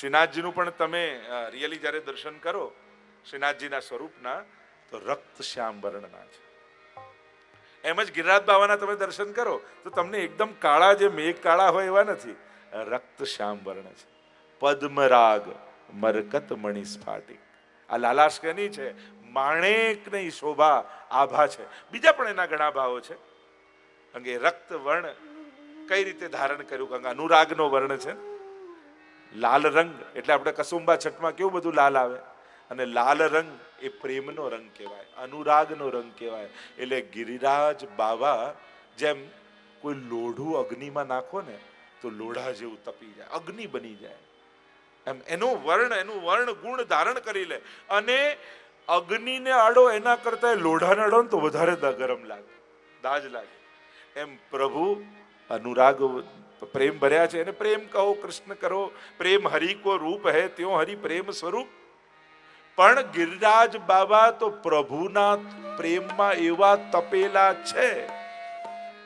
શ્રીનાથજીનું પણ તમે રિયલી જ્યારે દર્શન કરો, શ્રીનાથજીના સ્વરૂપના, તો રક્ત શ્યામ વર્ણના છે. એમ જ ગિરિરાજ બાવાના તમે દર્શન કરો, તો તમને એકદમ કાળા જે મેઘ કાળા હોય એવા નથી રક્ત શ્યામ વર્ણ છે. પદ્મરાગ મરકત મણી સ્ફાટિક. આ લાલાશ્કની છે? માણેકની શોભા આભા છે. બીજા પણ એના ઘણા ભાવો છે. અંગે રક્ત વર્ણ કઈ રીતે ધારણ કર્યું? કે અનુરાગનો વર્ણ છે. લાલ રંગ, એટલે આપણે કસુંબા છઠમાં કેવું બધું લાલ આવે? અને લાલ રંગ એ પ્રેમનો રંગ કહેવાય, અનુરાગનો રંગ કહેવાય. એટલે ગિરિરાજ બાવા જેમ કોઈ લોઢું અગ્નિમાં નાખો ને, તો લોઢા જેવું તપી જાય, અગ્નિ બની જાય. એમ એનો વર્ણ, એનું વર્ણ ગુણ ધારણ કરી લે. અને અગ્નિને અડો એના કરતા લોઢાને અડો ને તો વધારે ગરમ લાગે, દાજ લાગે. એમ પ્રભુ અનુરાગ પ્રેમ ભર્યા છે એને પ્રેમ કહો, કૃષ્ણ કરો, પ્રેમ હરિ કો રૂપ હે, ત્યો હરિ પ્રેમ સ્વરૂપ. પણ ગિરિરાજ બાબા તો પ્રભુના પ્રેમમાં એવા તપેલા છે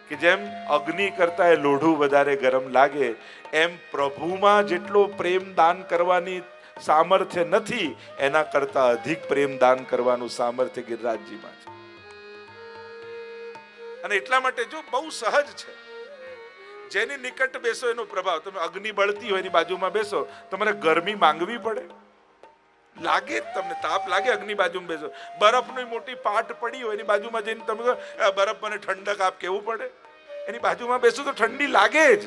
કે જેમ અગ્નિ કરતા એ લોઢું વધારે ગરમ લાગે, એમ પ્રભુમાં જેટલો પ્રેમ દાન કરવાની સામર્થ્ય નથી, એના કરતા અધિક પ્રેમ દાન કરવાનું સામર્થ્ય ગિરિરાજજીમાં છે. અને એટલા માટે જો બહુ સહજ છે. જેની નિકટ બેસો એનો પ્રભાવ. તમે અગ્નિ બળતી હોય એની બાજુમાં બેસો, તમારે ગરમી માંગવી પડે. લાગે તમને, તાપ લાગે અગ્નિ બાજુમાં બેસો. બરફની મોટી પાટ પડી હોય, એની બાજુમાં જઈને તમે બરફ મને ઠંડક આપ, કેવું પડે? એની બાજુમાં બેસો તો ઠંડી લાગે જ.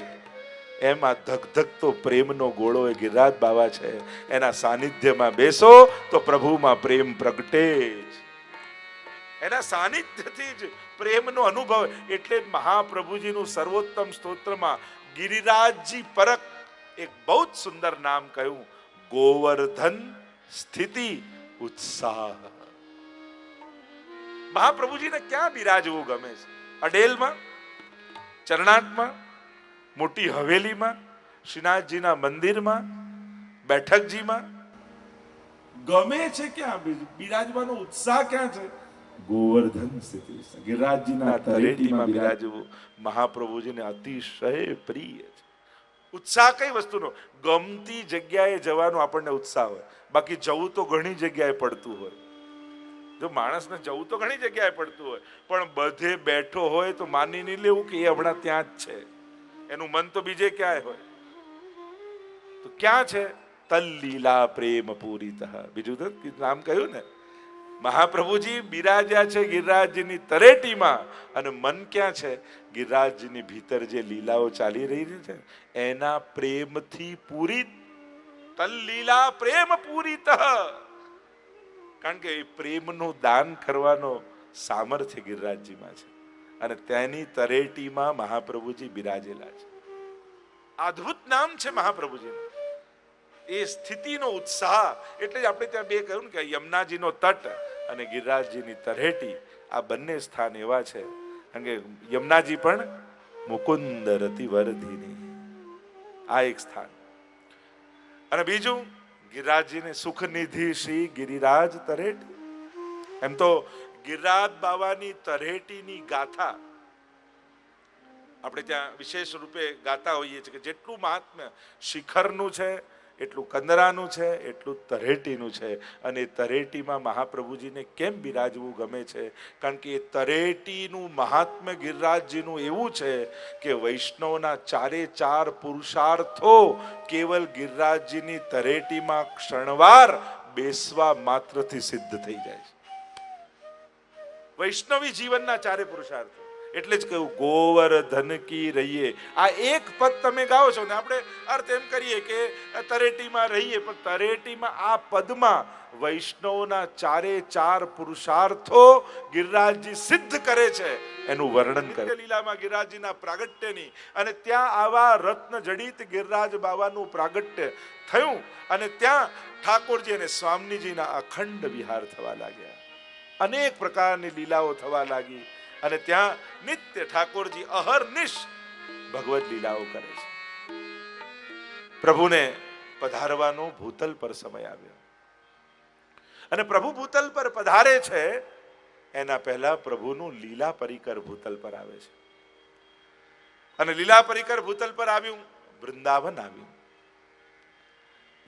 એમ ધગધગતો પ્રેમનો ગોળો એ ગિરિરાજ બાવા છે. એના સાનિધ્યમાં બેસો તો પ્રભુમાં પ્રેમ પ્રગટે જ. એના સાનિધ્યથી જ પ્રેમનો અનુભવ. એટલે મહાપ્રભુજીનું સર્વોત્તમ સ્તોત્રમાં ગિરિરાજજી પરક એક બહુ જ સુંદર નામ કહ્યું. ગોવર્ધન સ્થિતિ ઉત્સાહ. મહાપ્રભુજીને ક્યાં બિરાજવું ગમે છે? અડેલમાં, ચરણાટમાં, મોટી હવેલીમાં, શ્રીનાથજીના મંદિરમાં, બેઠકજીમાં? ગમે છે ક્યાં? બિરાજવાનો ઉત્સાહ ક્યાં છે? ગોવર્ધન સ્થિતિ ગિરિરાજજીના તળેટીમાં બિરાજવું મહાપ્રભુજીને અતિશય પ્રિય છે. ઉત્સાહ કઈ વસ્તુનો? ગમતી જગ્યાએ જવાનો આપણને ઉત્સાહ હોય. બાકી જવું તો ઘણી જગ્યાએ પડતું હોય. જો માણસને જવું તો ઘણી જગ્યાએ પડતું હોય. પણ બધે બેઠો હોય તો માની નહીં લેવું કે એ હમણાં ત્યાં જ છે. એનું મન તો બીજે ક્યાંય હોય. તો ક્યાં છે? તલ્લીલા પ્રેમ પૂરિત. બીજું તો નામ કહ્યું ને. મહાપ્રભુજી બિરાજ્યા છે ગિરિરાજજીની તરેટીમાં અને મન ક્યાં છે? ગિરિરાજજીની ભીતર જે લીલાઓ ચાલી રહી છે એના પ્રેમથી પૂરી તલ્લીલા પ્રેમ પૂરિત. કારણ કે એ પ્રેમનું દાન કરવાનો સામર્થ્ય ગિરિરાજજીમાં છે. અને તેની તરેટીમાં મહાપ્રભુજી બિરાજેલા છે. અદ્ભુત નામ છે મહાપ્રભુજીનું. એ સ્થિતિનો ઉત્સાહ, એટલે જ આપણે ત્યાં બે કહ્યું કે યમુનાજીનો તટ અને ગિરિરાજજીની તરેટી આ બંને સ્થાન એવા છે. કે યમુનાજી પણ મુકુંદ રતિ વરધીની આ એક સ્થાન. અને બીજું, ગિરિરાજજીને સુખનિધિ શ્રી ગિરિરાજ તરેટી એમ તો ગિરિરાજ બાવાની તરેટીની ગાથા આપણે ત્યાં વિશેષ રૂપે ગાતા હોઈએ છીએ કે જેટલું મહાત્મ્ય શિખરનું છે એટલું કંદરાનું છે, એટલું તરેટીનું છે. અને તરેટીમાં મહાપ્રભુજીને કેમ બિરાજવું ગમે છે? કારણ કે એ તરેટીનું મહાત્મ્ય ગિરિરાજજીનું એવું છે કે વૈષ્ણવના ચારે ચાર પુરુષાર્થો કેવલ ગિરિરાજજીની તરેટીમાં ક્ષણવાર બેસવા માત્રથી સિદ્ધ થઈ જાય છે. વૈષ્ણવી જીવનના ચારે પુરુષાર્થો. એટલે જ કહ્યું, ગોવર્ધન કી રહીએ. આ એક પદ તમે ગાઓ છો ને, આપણે અર્થ એમ કરીએ કે તરેટીમાં રહીએ, પણ તરેટીમાં આ પદમાં વૈષ્ણવના ચારે ચાર પુરુષાર્થો ગિરિરાજજી સિદ્ધ કરે છે, એનું વર્ણન કરે. લીલામાં ગિરિરાજજીના પ્રાગટ્યની અને ત્યાં આવા રત્ન જડિત ગિરિરાજ બાવાનું પ્રાગટ્ય થયું અને ત્યાં ઠાકોરજી અને સ્વામીજીના અખંડ વિહાર થવા લાગ્યા. અનેક પ્રકારની લીલાઓ થવા લાગી. અને ત્યાં નિત્ય ઠાકોરજી અહર્નિશ ભગવત લીલાઓ કરે છે. પ્રભુને પધારવાનો ભૂતલ પર સમય આવ્યો. અને પ્રભુ ભૂતલ પર પધારે છે, એના પહેલા પ્રભુનું લીલા પરિકર ભૂતલ પર આવે છે. અને લીલા પરિકર ભૂતલ પર આવ્યું, વૃંદાવન આવ્યું.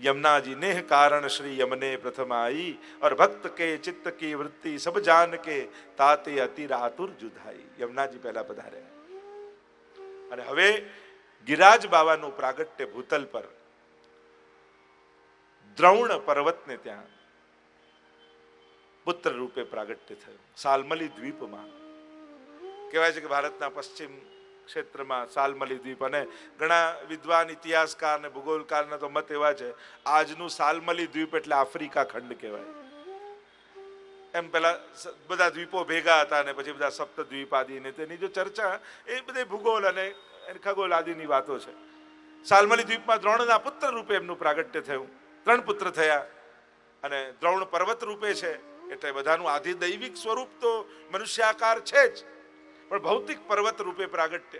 यमुना जी नेह कारण श्री यमने प्रथम आई और भक्त के चित्त की वृत्ति सब जान के ताते અતિર આતુર જુદાઈ યમુનાજી પહેલા પધાર્યા અને હવે ગિરાજ બાવાનું પ્રાગટ્ય ભૂતલ પર દ્રૌણ પર્વતને ત્યાં પુત્ર રૂપે પ્રાગટ્ય થયું સાલમલી દ્વીપમાં કહેવાય છે કે ભારતના પશ્ચિમ ક્ષેત્રમાં સાલમલી દ્વીપ અને ઘણા વિદ્વાન ઇતિહાસકાર ને ભૂગોળકારના તો મત એવા છે, આજનું સાલમલી દ્વીપ એટલે આફ્રિકા ખંડ કહેવાય. એમ પેલા બધા દ્વીપો ભેગા હતા અને પછી બધા સપ્ત દ્વીપ આદિ ને તેની જો ચર્ચા, એ બધી ભૂગોળ અને ખગોળ આદિની વાતો છે. સાલમલી દ્વીપમાં દ્રોણના પુત્ર રૂપે એમનું પ્રાગટ્ય થયું. ત્રણ પુત્ર થયા અને દ્રોણ પર્વત રૂપે છે, એટલે બધાનું આધિ દૈવિક સ્વરૂપ તો મનુષ્યાકાર છે જ. પણ ભૌતિક પર્વત રૂપે પ્રાગટ્ય.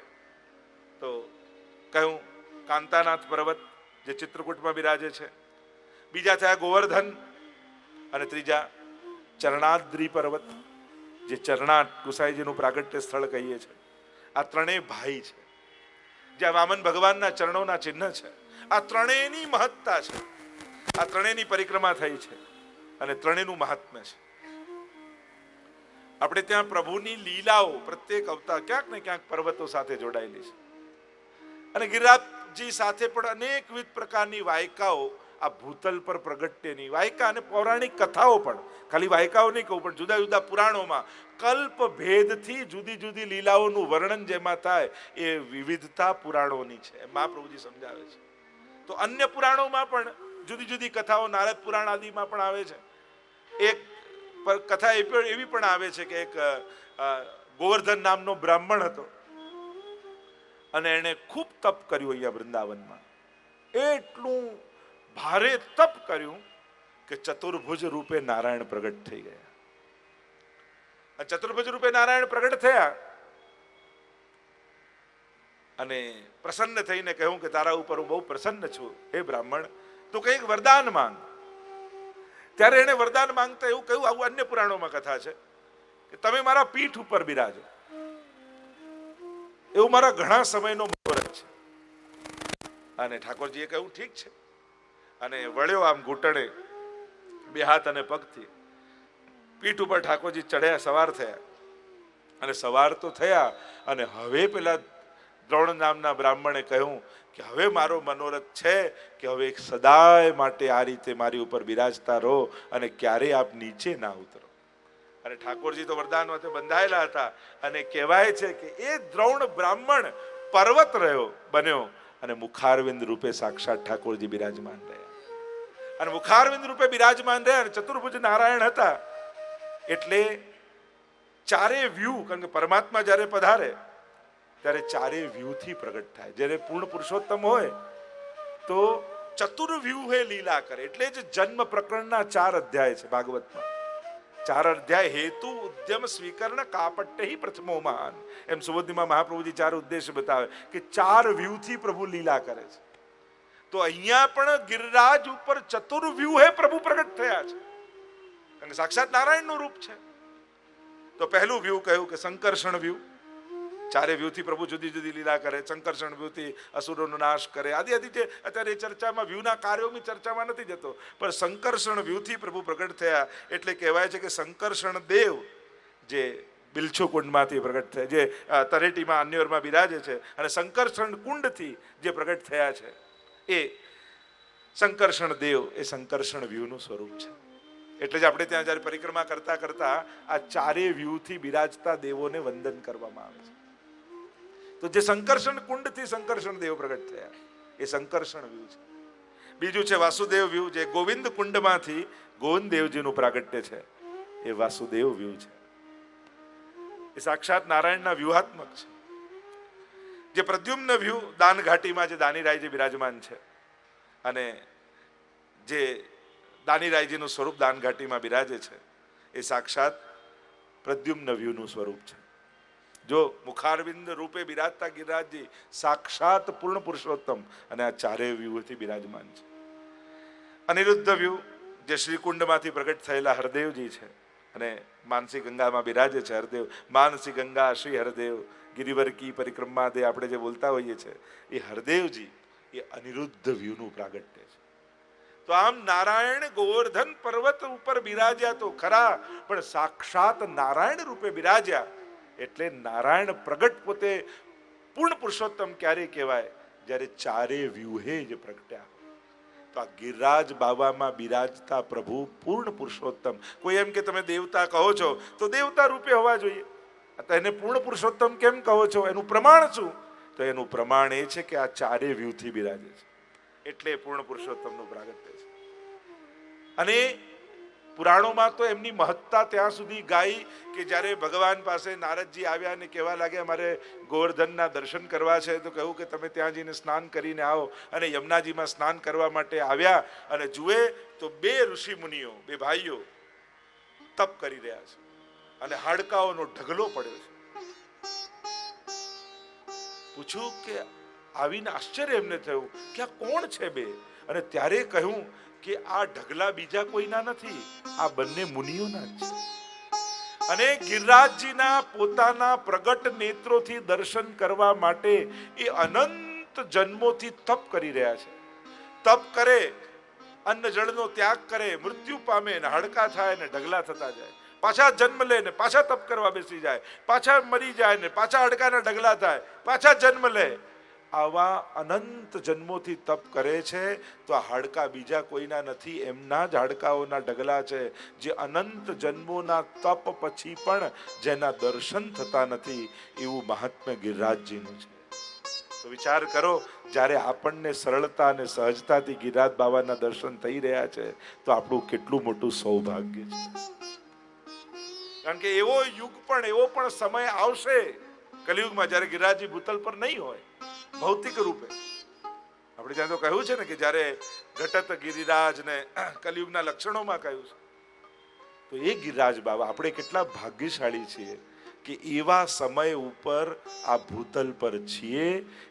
તો કહ્યું કાંતાનાથ પર્વત જે ચિત્રકૂટમાં બિરાજે છે. બીજા થયા ગોવર્ધન અને ત્રીજા ચરણાદ્રી પર્વત, જે ચરણાટ ગુસાઈજીનું પ્રાગટ્ય સ્થળ કહીએ છીએ આ ત્રણેય ભાઈ છે. જ્યાં વામન ભગવાનના ચરણોના ચિહ્ન છે. આ ત્રણેયની મહત્તા છે. આ ત્રણેયની પરિક્રમા થઈ છે. અને ત્રણેયનું મહાત્મ્ય છે. આપણે ત્યાં પ્રભુની લીલાઓ પ્રત્યેક અવતાર ક્યાંક ને ક્યાંક પર્વતો સાથે જોડાયેલી છે. અને ગિરિરાજજી સાથે પણ અનેકવિધ પ્રકારની વાયકાઓ આ ભૂતલ પર પ્રગટ્યની. વાયકા અને પૌરાણિક કથાઓ પણ. ખાલી વાયકાઓ નહીં કહું, પણ જુદા જુદા પુરાણોમાં કલ્પ ભેદથી જુદી જુદી લીલાઓનું વર્ણન જેમાં થાય એ વિવિધતા પુરાણોની છે. મહાપ્રભુજી સમજાવે છે. તો અન્ય પુરાણોમાં પણ જુદી જુદી કથાઓ, નારદ પુરાણ આદિમાં પણ આવે છે. એક કથા એવી પણ આવે છે કે એક ગોવર્ધન નામનો બ્રાહ્મણ હતો. અને એણે ખૂબ તપ કર્યું અહીંયા વૃંદાવનમાં. એટલું ભારે તપ કર્યું કે ચતુર્ભુજ રૂપે નારાયણ પ્રગટ થઈ ગયા. ચતુર્ભુજ રૂપે નારાયણ પ્રગટ થયા અને પ્રસન્ન થઈને કહ્યું કે તારા ઉપર હું બહુ પ્રસન્ન છું, હે બ્રાહ્મણ, તું કંઈક વરદાન માંગ. ત્યારે એણે વરદાન માંગતા એવું કહ્યું, આવું અન્ય પુરાણોમાં કથા છે કે તમે મારા પીઠ ઉપર બિરાજો. એવું મારા ઘણા સમયનો મુહૂર્ત છે. અને ઠાકોરજીએ કહ્યું, ઠીક છે. અને વળ્યો આમ ઘૂંટણે, બે હાથ અને પગથી. પીઠ ઉપર ઠાકોરજી ચડ્યા સવાર થયા. અને સવાર તો થયા, અને હવે પેલા દ્રોણ નામના બ્રાહ્મણે કહ્યું કે હવે મારો મનોરથ છે કે હવે એક સદાય માટે આ રીતે મારી ઉપર બિરાજતા રહો અને ક્યારેય આપ નીચે ના ઉતરો. અને ઠાકોરજી તો વરદાન માટે બંધાયેલા હતા અને કહેવાય છે કે એ દ્રોણ બ્રાહ્મણ પર્વત રહ્યો, બન્યો અને મુખારવિંદ રૂપે સાક્ષાત ઠાકોરજી બિરાજમાન રહ્યા. અને મુખારવિંદ રૂપે બિરાજમાન રહ્યા અને ચતુર્ભુજ નારાયણ હતા. એટલે ચારે વ્યૂ કારણ કે પરમાત્મા જ્યારે પધારે ત્યારે ચારે વ્યૂથી પ્રગટ થાય. જ્યારે પૂર્ણ પુરુષોત્તમ હોય, તો ચતુર્વ્યૂહે લીલા કરે. એટલે જ જન્મ પ્રકરણના ચાર અધ્યાય છે ભાગવતમાં. ચાર અધ્યાય, હેતુ ઉદ્યમ સ્વીકરણ કાપટ્ય હિ પ્રથમો મહાન એમ સુબોધીમાં મહાપ્રભુજી ચાર ઉદ્દેશ બતાવે કે ચાર વ્યૂથી પ્રભુ લીલા કરે છે. તો અહીંયા પણ ગિરિરાજ ઉપર ચતુર્વ્યૂહે પ્રભુ પ્રગટ થયા છે. અને સાક્ષાત નારાયણનું રૂપ છે. તો પહેલું વ્યૂહ કહ્યું કે સંકર્ષણ વ્યૂ. ચારે વ્યૂથી પ્રભુ જુદી જુદી લીલા કરે સંકર્ષણ વ્યૂથી અસુરોનો નાશ કરે. આદિ આદિ જે અત્યારે ચર્ચામાં વ્યૂહના કાર્યોની ચર્ચામાં નથી જતો, પણ સંકર્ષણ વ્યૂથી પ્રભુ પ્રગટ થયા એટલે કહેવાય છે કે શંકરષણ દેવ જે બિલછુ કુંડમાંથી પ્રગટ થયા, જે તરેટીમાં, અન્યોરમાં બિરાજે છે અને સંકર્ષણ કુંડથી જે પ્રગટ થયા છે, એ શંકરષણ દેવ, એ સંકર્ષણ વ્યૂહનું સ્વરૂપ છે. એટલે જ આપણે ત્યાં જ્યારે પરિક્રમા કરતા કરતા આ ચારે વ્યૂથી બિરાજતા દેવોને વંદન કરવામાં આવે છે. તો જે સંકર્ષણ કુંડથી સંકર્ષણ દેવ પ્રગટ થયા. એ સંકર્ષણ વ્યૂ છે. બીજું છે વાસુદેવ વ્યૂ જે ગોવિંદ કુંડમાંથી ગોવિંદ દેવજીનું પ્રાગટ્ય છે. એ વાસુદેવ વ્યૂ છે. એ સાક્ષાત નારાયણના વ્યૂહાત્મક છે. જે પ્રદ્યુમ્ન વ્યૂ દાન ઘાટીમાં જે દાનીરાયજી બિરાજમાન છે. અને જે દાનીરાયજીનું સ્વરૂપ દાન ઘાટીમાં બિરાજે છે. એ સાક્ષાત પ્રદ્યુમ્ન વ્યૂનું સ્વરૂપ છે. જો મુખારવિંદ રૂપે બિરાજતા ગિરિરાજજી સાક્ષાત પૂર્ણ પુરુષોત્તમ. અને આ ચારેય વ્યૂહથી બિરાજમાન છે. અનિરુદ્ધ વ્યૂહ, જે શ્રીકુંડમાંથી પ્રગટ થયેલા હરદેવજી છે, અને માનસી ગંગામાં બિરાજે છે હરદેવ. માનસી ગંગા, શ્રી હરદેવ, ગિરિવર કી પરિક્રમા દે આપણે જે બોલતા હોઈએ છીએ એ હરદેવજી, એ અનિરુદ્ધ વ્યૂહનું પ્રાગટ્ય છે. તો આમ નારાયણ ગોવર્ધન પર્વત ઉપર બિરાજ્યા તો ખરા, પણ સાક્ષાત નારાયણ રૂપે બિરાજ્યા એટલે નારાયણ પ્રગટ પોતે પૂર્ણ પુરુષોત્તમ ક્યારે કહેવાય? જ્યારે ચારે વ્યૂહે જ પ્રગટ્યા. તો આ ગિરરાજ બાબામાં બિરાજતા પ્રભુ પૂર્ણ પુરુષોત્તમ. કોઈ એમ કે તમે દેવતા કહો છો, તો દેવતા રૂપે હોવા જોઈએ. તો એને પૂર્ણ પુરુષોત્તમ કેમ કહો છો? એનું પ્રમાણ શું? તો એનું પ્રમાણ એ છે કે આ ચારે વ્યૂહથી બિરાજે છે. એટલે પૂર્ણ પુરુષોત્તમનું પ્રાગટ્ય છે. અને પુરાણોમાં તો એમની મહત્તા ત્યાં સુધી ગાઈ કે જ્યારે ભગવાન પાસે નારદજી આવ્યા અને કહેવા લાગ્યા, મારે ગોવર્ધનના દર્શન કરવા છે, તો કહ્યું કે, તમે ત્યાં જઈને સ્નાન કરીને આવો. અને યમુનાજીમાં સ્નાન કરવા માટે આવ્યા અને જુએ તો બે ઋષિ મુનિઓ, બે ભાઈઓ તપ કરી રહ્યા છે અને હાડકાઓનો ઢગલો પડ્યો છે. પૂછ્યું કે, આવીને આશ્ચર્ય એમને થયું કે આ કોણ છે બે? અને ત્યારે કહ્યું કે આ ઢગલા બીજા કોઈના નથી, આ બંને મુનિઓના છે. અને ગિરિરાજજીના પોતાના પ્રગટ નેત્રોથી દર્શન કરવા માટે એ અનંત જન્મોથી તપ કરી રહ્યા છે. તપ કરે અન્ન જળનો ત્યાગ કરે, મૃત્યુ પામે ને હડકા થાય ને ઢગલા થતા જાય. પાછા જન્મ લે ને પાછા તપ કરવા બેસી જાય. પાછા મરી જાય ને પાછા હડકાના ઢગલા થાય. પાછા જન્મ લે. આવા અનંત જન્મોથી તપ કરે છે, તો આ હાડકા બીજા કોઈના નથી, એમના જ હાડકાઓના ઢગલા છે. જે અનંત જન્મોના તપ પછી પણ જેના દર્શન થતા નથી, એવું મહાત્મ્ય ગિરિરાજજીનું છે. તો વિચાર કરો, જ્યારે આપણને સરળતા અને સહજતાથી ગિરિરાજ બાબાના દર્શન થઈ રહ્યા છે, તો આપણું કેટલું મોટું સૌભાગ્ય છે. કારણ કે એવો યુગ પણ, એવો પણ સમય આવશે, કલિયુગમાં જ્યારે ગિરિરાજજી ભૂતલ પર નહીં હોય. ભૌતિક રૂપે. આપણે ત્યાં તો કહ્યું છે ને કે જ્યારે ઘટત ગિરિરાજ ને કલિયુગના લક્ષણોમાં કહ્યું છે, તો એ ગિરિરાજ બાબા, આપણે કેટલા ભાગ્યશાળી છીએ કે એવા સમય ઉપર આ ભૂતલ પર છીએ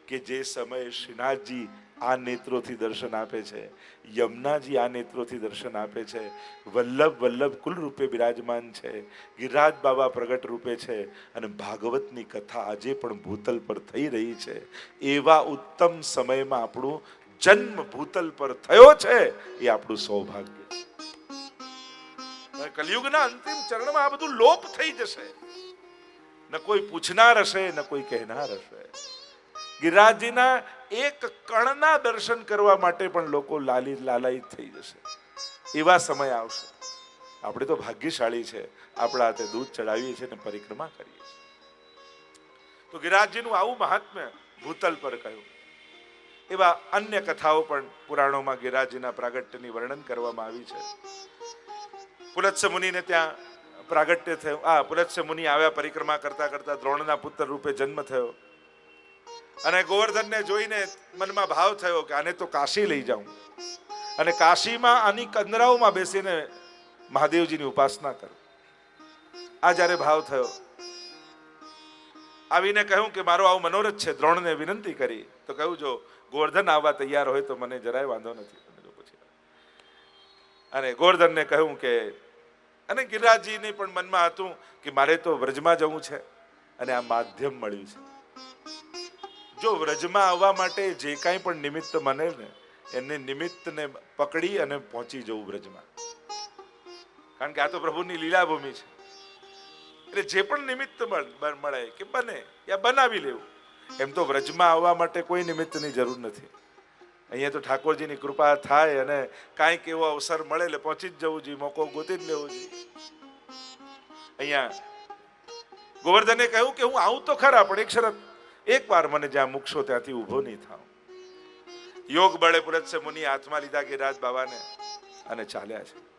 કે જે સમયે શ્રીનાથજી આ નેત્રોથી દર્શન આપે છે. યમુનાજી આ નેત્રોથી દર્શન આપે છે. વલ્લભ વલ્લભ કુલ રૂપે બિરાજમાન છે. ગિરિરાજ બાબા પ્રગટ રૂપે છે. અને ભાગવતની કથા આજે પણ ભૂતલ પર થઈ રહી છે. એવા ઉત્તમ સમયમાં આપણું જન્મ ભૂતલ પર થયો છે એ આપણું સૌભાગ્ય. છે કલિયુગના અંતિમ ચરણમાં આ બધું લોપ થઈ જશે. ન કોઈ પૂછનાર હશે, ન કોઈ કહેનાર હશે. ગિરિરાજજીના એક કણના દર્શન કરવા માટે પણ લોકો લાલી લાલાયિત થઈ જશે. એવા સમય આવશે. આપણે તો ભાગ્યશાળી છે. આપણા હાથે દૂધ ચડાવીએ છીએ અને પરિક્રમા કરીએ છીએ. તો ગિરિરાજજીનું આવું મહાત્મ્ય ભૂતલ પર કહ્યું. એવા અન્ય કથાઓ પણ પુરાણોમાં ગિરાજીના પ્રાગટ્યની વર્ણન કરવામાં આવી છે. પુલત્સ મુનિને ત્યાં પ્રાગટ્ય થયું. આ પુલત્સ મુનિ આવ્યા પરિક્રમા કરતા કરતા દ્રોણના પુત્ર રૂપે જન્મ થયો. અને ગોવર્ધનને જોઈને મનમાં ભાવ થયો કે આને તો કાશી લઈ જાઉં. અને કાશીમાં આની કંદરાઓમાં બેસીને મહાદેવજીની ઉપાસના કરું. આ જ્યારે ભાવ થયો, આવીને કહ્યું કે મારો આવો મનોરથ છે, દ્રોણને વિનંતી કરી, તો કહ્યું, જો ગોવર્ધન આવવા તૈયાર હોય તો મને જરાય વાંધો નથી. પછી અને ગોવર્ધનને કહ્યું કે, અને ગિરિરાજજીને પણ મનમાં હતું કે મારે તો વ્રજમાં જવું છે અને આ માધ્યમ મળ્યું છે. જો વ્રજમાં આવવા માટે જે કાંઈ પણ નિમિત્ત મને ને, એને નિમિત્તને પકડી અને પહોંચી જવું વ્રજમાં. કારણ કે આ તો પ્રભુની લીલાભૂમિ છે. એટલે જે પણ નિમિત્ત મળ- કે બને, યા બનાવી લેવું, એમ તો વ્રજમાં આવવા માટે કોઈ નિમિત્તની જરૂર નથી. અહીંયા તો ઠાકોરજીની કૃપા થાય અને કાંઈક એવો અવસર મળે એટલે પહોંચી જ જવું જોઈએ, મોકો ગોતી જ લેવો જોઈએ. અહીંયા ગોવર્ધને કહ્યું કે હું આવું તો ખરા, પણ એક શરત એક વાર મને જ્યાં મૂકશો ત્યાંથી ઊભો નહીં થાવ યોગ બળે છે મુનિ હાથમાં લીધા ગિરિરાજ બાબાને અને ચાલ્યા છે.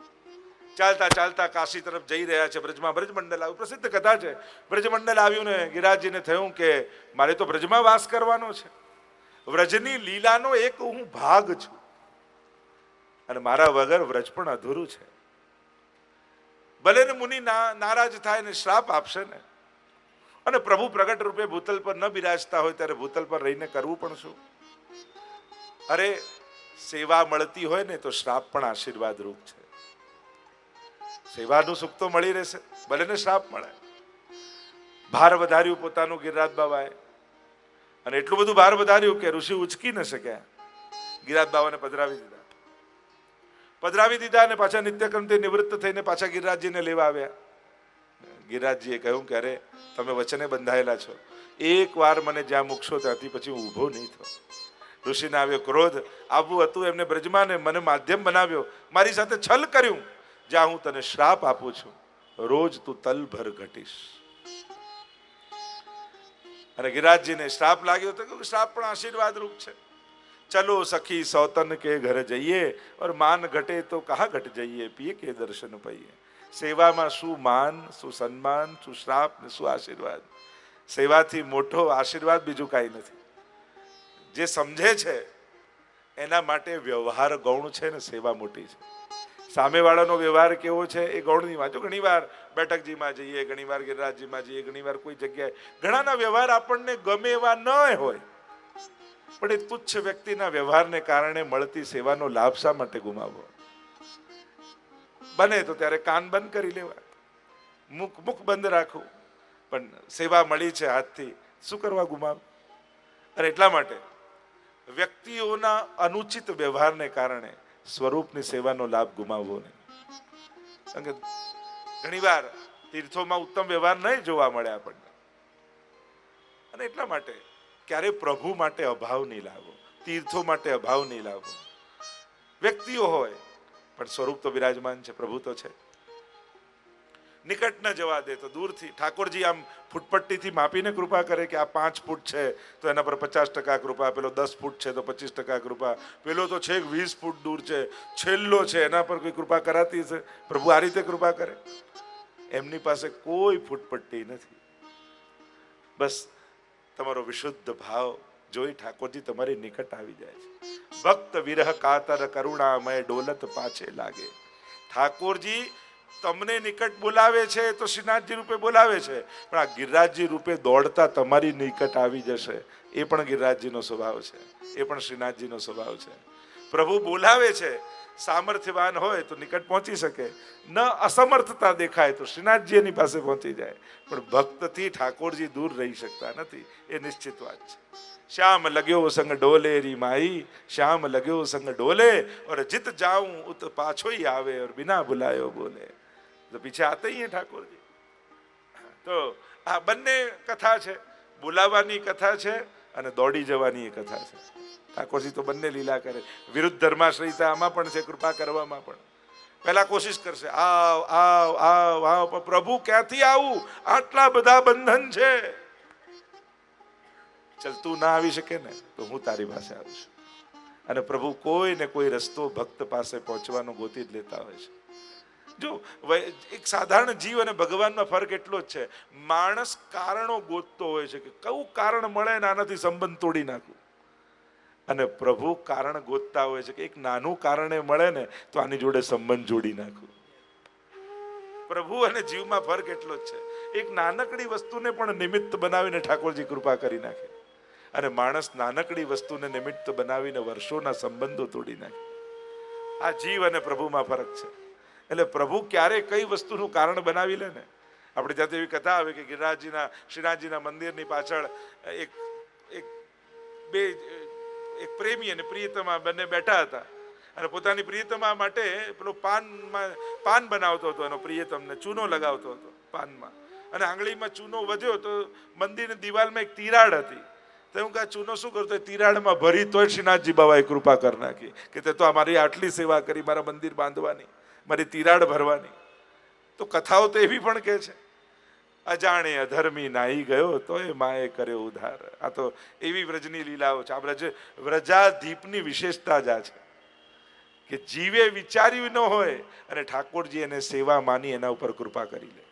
ચાલતા ચાલતા કાશી તરફ જઈ રહ્યા છે બ્રજમાં. બ્રજમંડલ આવ્યું પ્રસિદ્ધ કથા છે. બ્રજમંડલ આવ્યું ને ગિરિરાજજીને થયું કે મારે તો બ્રજમાં વાસ કરવાનો છે. વ્રજની લીલાનો એક હું ભાગ છું. અને મારા વગર વ્રજ પણ અધૂરું છે. ભલે ને મુનિ નારાજ થાય ને શ્રાપ આપશે ને અને પ્રભુ પ્રગટ રૂપે ભૂતલ પર ન બિરાજતા હોય ત્યારે ભૂતલ પર રહીને કરવું પણ શું? અરે, સેવા મળતી હોય ને તો શ્રાપ પણ આશીર્વાદ રૂપ છે. સેવાનું સુખ તો મળી રહેશે, ભલે ને શ્રાપ મળે. ભાર વધાર્યું પોતાનું ગિરિરાજ બાબાએ. અને એટલું બધું ભાર વધાર્યું કે ઋષિ ઉચકી ન શક્યા ગિરિરાજ બાબાને પધરાવી દીધા. પધરાવી દીધા અને પાછા નિત્યક્રમથી નિવૃત્ત થઈને પાછા ગિરિરાજજીને લેવા આવ્યા. ગિરિરાજજીએ કહ્યું કે અરે, તમે વચને બંધાયેલા છો. એક વાર મને જ્યાં મૂકશો ત્યાંથી પછી હું ઊભો નહીં થયો. ઋષિને આવ્યો ક્રોધ આવવું હતું એમને બ્રજમાને મને માધ્યમ બનાવ્યો. મારી સાથે છલ કર્યું. જ્યાં હું તને શ્રાપ આપું છું, રોજ તું તલભર ઘટીશ. અને ગિરિરાજજીને શ્રાપ લાગ્યો તો શ્રાપ પણ આશીર્વાદ રૂપ છે. ચલો સખી સૌતન કે ઘર જઈએ. ઓર માન ઘટે તો કહા ઘટ જઈએ? પીએ કે દર્શન પઈએ? સેવામાં શું માન, શું સન્માન, શું શ્રાપ ને શું આશીર્વાદ? સેવાથી મોટો આશીર્વાદ બીજું કાંઈ નથી. જે સમજે છે, એના માટે વ્યવહાર ગૌણ છે ને સેવા મોટી છે. સામેવાળાનો વ્યવહાર કેવો છે એ ગૌણની વાત. ઘણી ઘણીવાર બેઠકજીમાં જઈએ, ઘણીવાર ગિરિરાજજીમાં જઈએ, ઘણીવાર કોઈ જગ્યાએ ઘણાના વ્યવહાર આપણને ગમે એવા ન હોય. પણ એ તુચ્છ વ્યક્તિના વ્યવહારને કારણે મળતી સેવાનો લાભ શા માટે ગુમાવવો? બને તો ત્યારે કાન બંધ કરી લેવા મુખ મુખ બંધ રાખવું. પણ સેવા મળી છે હાથથી. શું કરવા ગુમાવ? અને એટલા માટે વ્યક્તિઓના અનુચિત વ્યવહારને કારણે સ્વરૂપની સેવાનો લાભ ગુમાવવો નહીં. કે ઘણીવાર તીર્થોમાં ઉત્તમ વ્યવહાર નહીં જોવા મળે આપણને. અને એટલા માટે ક્યારે પ્રભુ માટે અભાવ નહીં લાવો. તીર્થો માટે અભાવ નહીં લાવો. વ્યક્તિઓ હોય પણ સ્વરૂપ તો બિરાજમાન છે, પ્રભુ તો છે. નિકટ ન જવા દે તો દૂરથી, ઠાકોરજી આમ ફૂટપટ્ટીથી માપીને કૃપા કરે કે આ પાંચ ફૂટ છે, તો એના પર પચાસ ટકા કૃપા, પેલો દસ ફૂટ છે તો પચીસ ટકા કૃપા, પેલો તો છેક વીસ ફૂટ દૂર છે, છેલ્લો છે, એના પર કોઈ કૃપા કરાતી છે પ્રભુ આ રીતે કૃપા કરે? એમની પાસે કોઈ ફૂટપટ્ટી નથી. બસ, તમારો વિશુદ્ધ ભાવ જોઈ ઠાકોરજી તમારી નિકટ આવી જાય છે. ભક્ત વિરહ કાતર કરુણામય ડોલત પાછે લાગે. ઠાકોરજી તમને નિકટ બોલાવે છે તો શ્રીનાથજી રૂપે બોલાવે છે. પણ આ ગિરિરાજજી રૂપે દોડતા તમારી નિકટ આવી જશે. એ પણ ગિરિરાજજીનો સ્વભાવ છે. એ પણ શ્રીનાથજીનો સ્વભાવ છે. પ્રભુ બોલાવે છે. સામર્થ્યવાન હોય તો નિકટ પહોંચી શકે. ન અસમર્થતા દેખાય તો શ્રીનાથજી એની પાસે પહોંચી જાય. પણ ભક્તથી ઠાકોરજી દૂર રહી શકતા નથી. એ નિશ્ચિત વાત છે. શ્યામ લગ્યો સંગ ડોલે રી માઈ શ્યામ લગ્યો સંગ ડોલે और जित जाऊं उत पाछो ही आवे और बिना बुलायो बोले તો પીછે આતે ही हैं ઠાકોર જી તો આ બંને કથા છે બોલાવવાની કથા છે અને દોડી જવાની એ કથા છે ઠાકોરજી તો બંને લીલા કરે વિરુદ્ધ ધર્માશ્રયતા આમાં પણ છે કૃપા કરવામાં પણ પહેલા કોશિશ કરશે આવ આવ આવ આવ પણ પ્રભુ ક્યાંથી આવું આટલા બધા બંધન છે ચલ તું ના આવી શકે ને, તો હું તારી પાસે આવીશ અને પ્રભુ કોઈ ને કોઈ રસ્તો ભક્ત પાસે પહોંચવાનો ગોતી જ લેતા હોય છે. જો એક સાધારણ જીવ અને ભગવાનમાં ફરક એટલો જ છે, માણસ કારણો ગોતતો હોય છે કે કયું કારણ મળે ને આનાથી સંબંધ તોડી નાખું. અને પ્રભુ કારણ ગોતતા હોય છે કે એક નાનું કારણે મળે ને, તો આની જોડે સંબંધ જોડી નાખું. પ્રભુ અને જીવમાં ફરક એટલો જ છે. એક નાનકડી વસ્તુને પણ નિમિત્ત બનાવીને ઠાકોરજી કૃપા કરી નાખે. અને માણસ નાનકડી વસ્તુને નિમિત્ત બનાવીને વર્ષોના સંબંધો તોડી નાખે. આ જીવ અને પ્રભુમાં ફરક છે. એટલે પ્રભુ ક્યારે કઈ વસ્તુનું કારણ બનાવી લે ને? આપણે જાતે એવી કથા આવે કે ગિરિરાજજીના, શ્રીનાથજીના મંદિરની પાછળ એક એક બે, એક પ્રેમી અને પ્રિયતમા બંને બેઠા હતા. અને પોતાની પ્રિયતમા માટે પેલો પાનમાં, પાન બનાવતો હતો એનો પ્રિયતમને, ચૂનો લગાવતો હતો પાનમાં. અને આંગળીમાં ચૂનો વધ્યો તો મંદિરની દિવાલમાં એક તિરાડ હતી. તો હું કે ચૂનો શું કરતો તિરાડમાં ભરી તોય શ્રીનાથજી બાબાએ કૃપા કરી નાખી કે તે તો અમારી આટલી સેવા કરી, મારા મંદિર બાંધવાની, મારી તિરાડ ભરવાની. તો કથાઓ તો એવી પણ કે છે, અજાણે અધર્મી નાહી ગયો તો એ માએ કર્યો ઉધાર આ તો એવી વ્રજની લીલાઓ છે. આ વ્રજ, વ્રજાધીપની વિશેષતા જ આ છે કે જીવે વિચાર્યું ન હોય અને ઠાકોરજી એને સેવા માની, એના ઉપર કૃપા કરી લે.